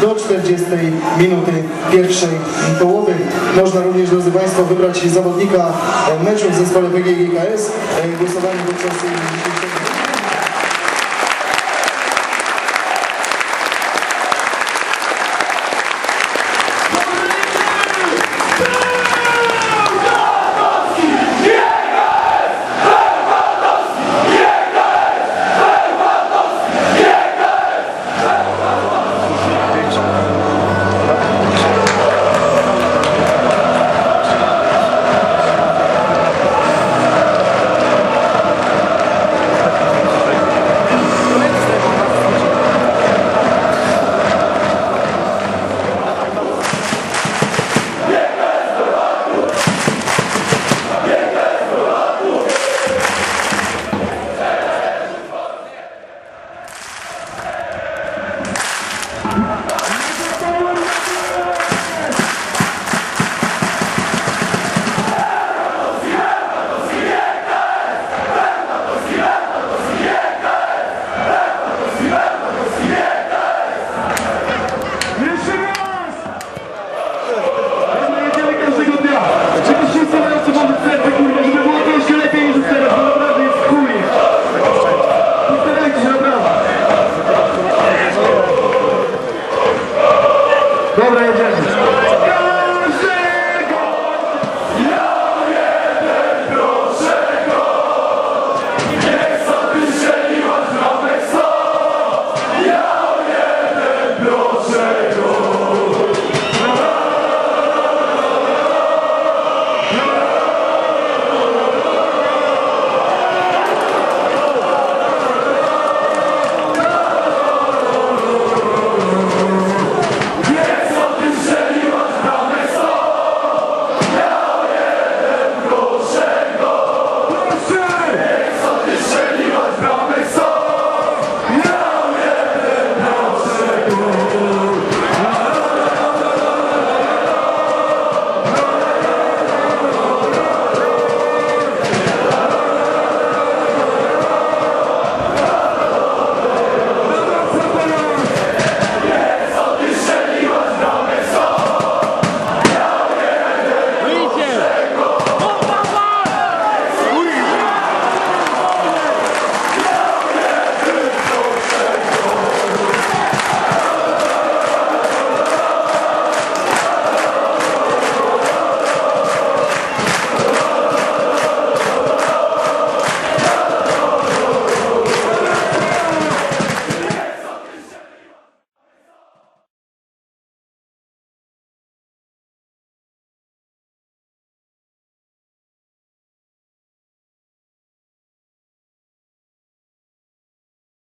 do 40 minuty pierwszej połowy. Można również, drodzy Państwo, wybrać zawodnika meczu w zespole PGGKS. E, Głosowanie podczas dzisiejszego